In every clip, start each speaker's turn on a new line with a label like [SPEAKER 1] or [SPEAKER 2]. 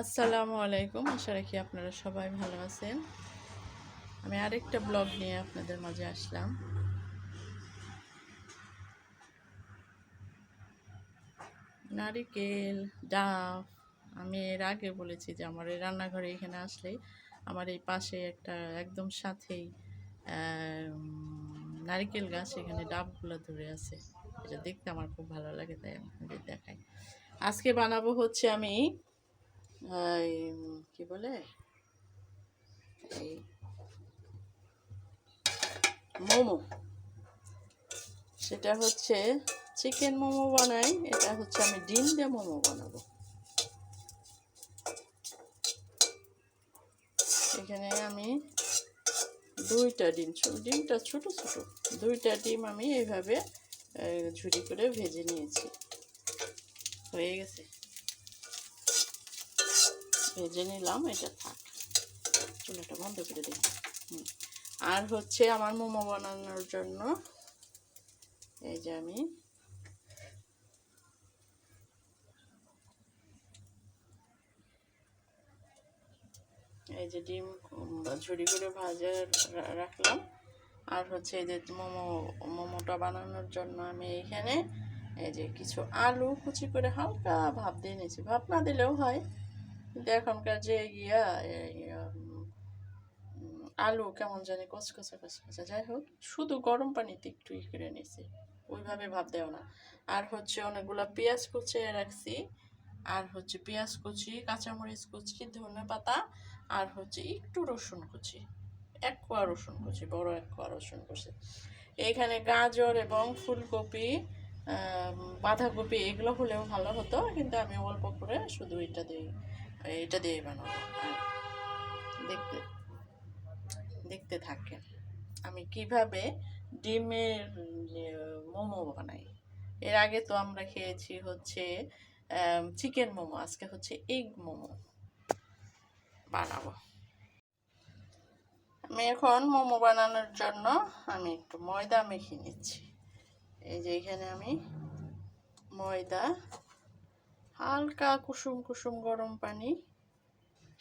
[SPEAKER 1] আসসালামু আলাইকুম। আশা রাখি আপনারা সবাই ভালো আছেন। আমি আরেকটা ব্লগ নিয়ে আপনাদের মাঝে আসলাম। নারিকেল, ডাব, আমি এর আগে বলেছি যে আমার এই রান্নাঘরে এখানে আসলে আমার এই পাশে একটা একদম সাথেই নারিকেল গাছ, এখানে ডাবগুলো ধরে আছে। এটা দেখতে আমার খুব ভালো লাগে, তাই আমি দেখাই। আজকে বানাবো হচ্ছে আমি কি বলে এই মোমো সেটা হচ্ছে চিকেন মোমো বানাই, এটা হচ্ছে আমি ডিম দিয়ে মোমো বানাবো। এখানে আমি দুইটা ডিম ডিমটা ছোট ছোট, দুইটা ডিম আমি এইভাবে ঝুরি করে ভেজে নিয়েছি। হয়ে গেছে? ভেজে নিলাম, এটা থাক। চুলাটা বন্ধ করে দিই। আর হচ্ছে আমার মোমো বানানোর জন্য এই যে আমি এই যে ডিম ঝুরি করে ভাজা রাখলাম। আর হচ্ছে এই যে মোমো, মোমোটা বানানোর জন্য আমি এইখানে এই যে কিছু আলু কুচি করে হালকা ভাপ দিয়ে নিয়েছি। ভাপ না দিলেও হয়। কিন্তু এখনকার যে উম, আলু কেমন জানি কচকচা কচকচা যাই হোক শুধু গরম পানিতে একটু ই করে নিয়েছি ওইভাবে ভাব দেও না। আর হচ্ছে অনেকগুলো পেঁয়াজ কুচিয়ে রাখছি আর হচ্ছে পেঁয়াজ কুচি কাঁচামরিচ কুচি ধনে পাতা আর হচ্ছে একটু রসুন কুচি এক কোয়া রসুন কুচি বড় এক কোয়া রসুন কুচি। এইখানে গাজর এবং ফুলকপি বাঁধাকপি এগুলো হলেও ভালো হতো কিন্তু আমি অল্প করে শুধু এটা দিই। এটা দিয়ে বানাবো। দেখতে দেখতে থাকেন। আমি কীভাবে ডিমের মোমো বানাই? এর আগে তো আমরা খেয়েছি হচ্ছে চিকেন মোমো, আজকে হচ্ছে এগ মোমো বানাবো। আমি এখন মোমো বানানোর জন্য আমি একটু ময়দা মেখে নিচ্ছি। এই যে এখানে আমি ময়দা হালকা কুসুম কুসুম গরম পানি,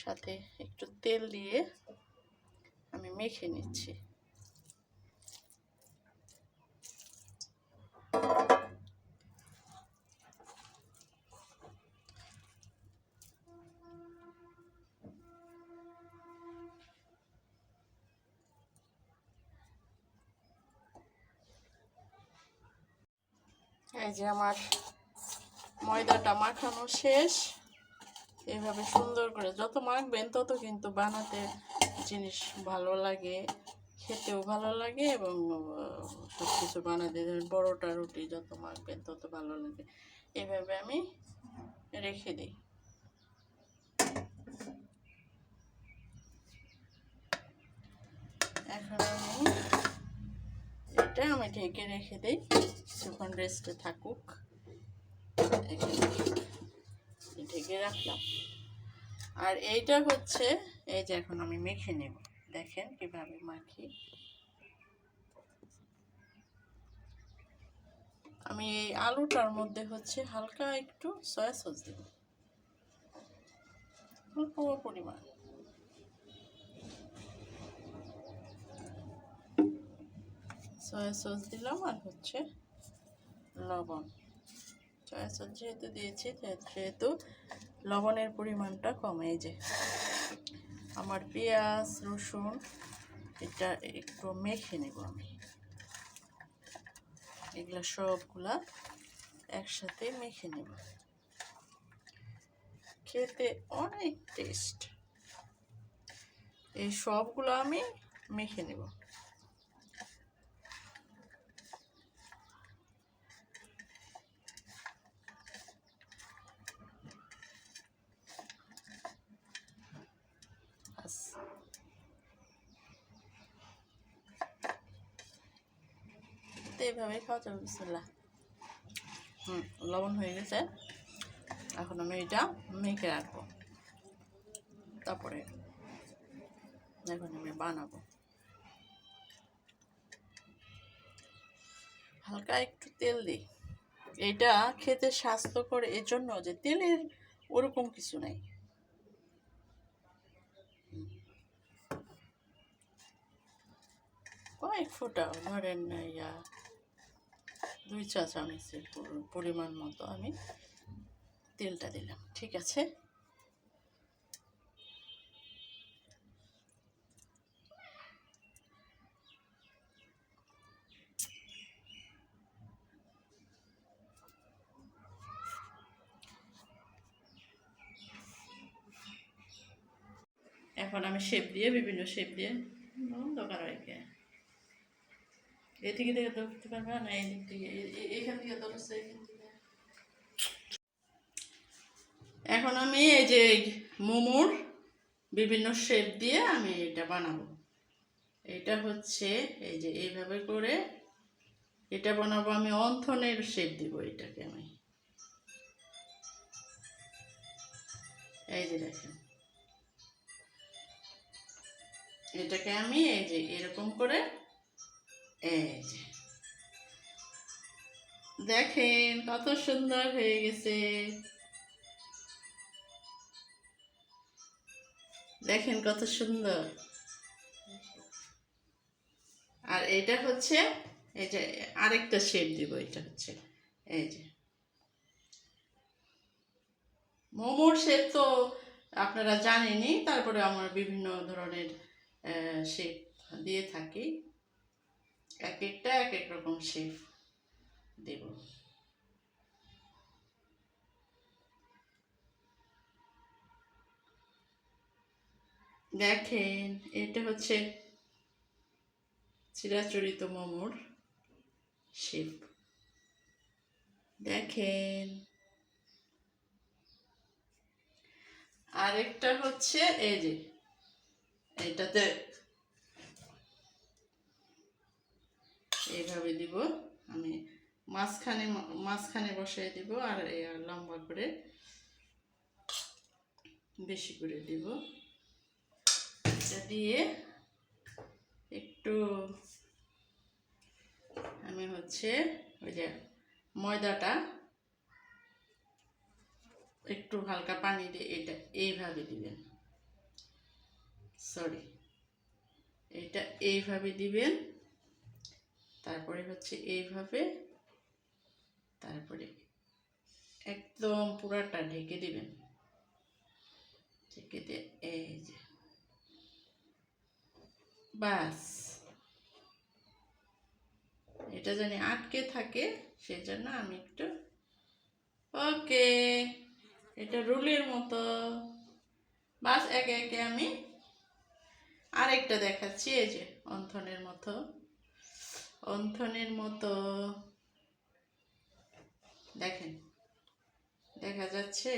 [SPEAKER 1] সাথে একটু তেল দিয়ে আমি মেখে নিচ্ছি। এই যে আমার ময়দাটা মাখানো শেষ। এভাবে সুন্দর করে যত মাখবেন তত কিন্তু বানাতে জিনিস ভালো লাগে, খেতেও ভালো লাগে এবং সব কিছু বানাতে বড়োটা রুটি যত মাখবেন তত ভালো লাগে। এভাবে আমি রেখে দিই। এখন আমি এটা আমি ঢেকে রেখে দিই কিছুক্ষণ রেস্টে থাকুক। এখানে ঢেকে রাখলাম। আর এইটা হচ্ছে, এই যে এখন আমি মেখে নেব। দেখেন কীভাবে মাখি। আমি এই আলুটার মধ্যে হচ্ছে হালকা একটু সয়া সস দেব। অল্প পরিমাণ। সয়া সস দিলাম আর হচ্ছে লবণ। সয়া সস যেহেতু দিয়েছি সেহেতু লবণের পরিমাণটা কমে এই যে আমার পেঁয়াজ, রসুন, এটা একটু মেখে নেব আমি। এগুলা সবগুলা একসাথে মেখে নেব। খেতে অনেক টেস্ট। এই সবগুলো আমি মেখে নেব। তো এভাবে খাওয়া যাবে, বিসমুল্লাহ। হুম, লবণ হয়ে গেছে। এখন আমি এটা মেখে রাখব। তারপরে এখন আমি বানাবো। হালকা একটু তেল দিই। এটা খেতে স্বাস্থ্যকর, এজন্য যে তেলের ওরকম কিছু নাই। কয়েক ফুটা, ধরেন, ইয়া দুই চা চামচের পুরো- পরিমাণ মতো আমি তেলটা দিলাম, ঠিক আছে? এখন আমি শেপ দিয়ে, বিভিন্ন শেপ দিয়ে অন্ধকার রেখে এদিকে থেকে ধরতে পারবে না, এই দিক থেকে এখান থেকে থেকে। এখন আমি এই যে মোমোর বিভিন্ন শেপ দিয়ে আমি এটা বানাবো। এটা হচ্ছে, এই যে এইভাবে করে এটা বানাবো, আমি অন্থনের শেপ দিব এটাকে আমি। এই যে দেখেন। এটাকে আমি এই যে এরকম করে এই যে। দেখেন কত সুন্দর হয়ে গেছে। দেখেন কত সুন্দর। আর এটা হচ্ছে, এই যে আরেকটা শেপ দিব, এটা হচ্ছে, এই যে। মোমোর শেপ তো আপনারা জানেনই, তারপরে আমার বিভিন্ন ধরনের শেপ দিয়ে থাকি। এক একটা এক এক রকম শেপ দেব। দেখেন, এটা হচ্ছে চিরাচরিত মোমোর শেপ দেখেন। আরেকটা হচ্ছে এই যে, এটাতে এইভাবে দিব। আমি মাঝখানে মাঝখানে বসাই দিব আর লম্বা করে বেশি করে দিব। এটা দিয়ে একটু আমি হচ্ছে ওই যে ময়দাটা একটু হালকা পানি দিয়ে এটা এইভাবে দিবেন। সরি এটা এইভাবে দিবেন। তারপরে হচ্ছে এইভাবে তারপরে একদম পুরাটা ঢেকে দিবেন। ঢেকে দিয়ে এই যে বাস। এটা জানি আটকে থাকে সেই জন্য আমি একটু ওকে, এটা রুলের মতো। বাস একে একে আমি আরেকটা দেখাচ্ছি, এই যে অন্থনের মতো। অন্থনের মতো। দেখেন, দেখা যাচ্ছে?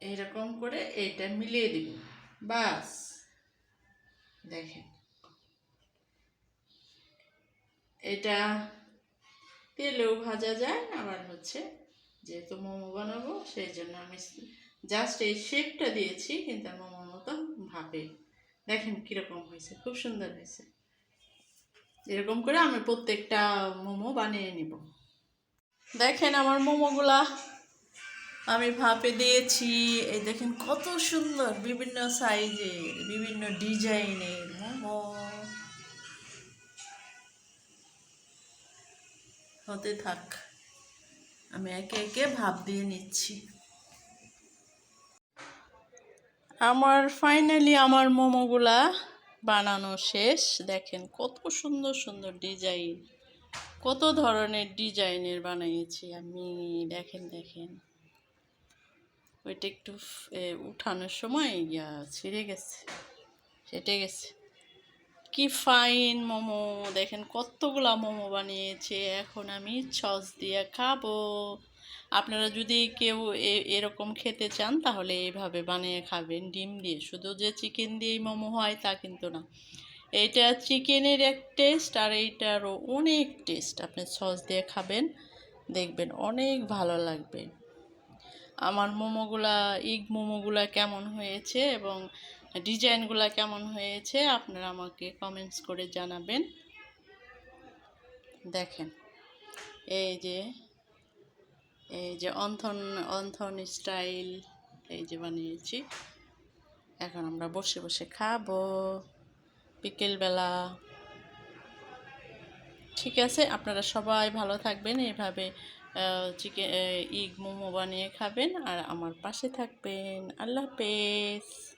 [SPEAKER 1] এরকম করে এটা মিলিয়ে দিবেন বাস। দেখেন। এটা তেলেও ভাজা যায়, আবার হচ্ছে যেহেতু মোমো বানাবো, সেই জন্য আমি জাস্ট এই শেপটা দিয়েছি, কিন্তু মোমোর মতো ভাবে দেখেন কীরকম হয়েছে, খুব সুন্দর হয়েছে। এরকম করে আমি প্রত্যেকটা মোমো বানিয়ে নিব। দেখেন আমার মোমোগুলা আমি ভাপে দিয়েছি। এই দেখেন কত সুন্দর বিভিন্ন সাইজের, বিভিন্ন ডিজাইনের মোমো। হতে থাক, আমি একে একে ভাপ দিয়ে নিচ্ছি। আমার ফাইনালি আমার মোমোগুলা বানানো শেষ। দেখেন কত সুন্দর সুন্দর ডিজাইন কত ধরনের ডিজাইনের বানিয়েছি আমি। দেখেন দেখেন। ওইটা একটু উঠানোর সময় ইয়া ছিঁড়ে গেছে, ফেটে গেছে। কি ফাইন মোমো। দেখেন কতগুলা মোমো বানিয়েছে। এখন আমি সস দিয়ে খাব। আপনারা যদি কেউ এরকম খেতে চান, তাহলে এইভাবে বানিয়ে খাবেন। ডিম দিয়ে, শুধু যে চিকেন দিয়েই মোমো হয়, তা কিন্তু না। এইটা চিকেনের এক টেস্ট আর এইটারও অনেক টেস্ট আপনি সস দিয়ে খাবেন, দেখবেন অনেক ভালো লাগবে। আমার মোমোগুলা, ইগ মোমোগুলা কেমন হয়েছে এবং ডিজাইনগুলা কেমন হয়েছে, আপনারা আমাকে কমেন্টস করে জানাবেন। দেখেন, এই যে এই যে অন্থন অন্থন স্টাইল এই যে বানিয়েছি। এখন আমরা বসে বসে খাব। বিকেলবেলা। ঠিক আছে, আপনারা সবাই ভালো থাকবেন। এইভাবে চিকেন ইগ মোমো বানিয়ে খাবেন আর আমার পাশে থাকবেন। আল্লাহ হাফেজ।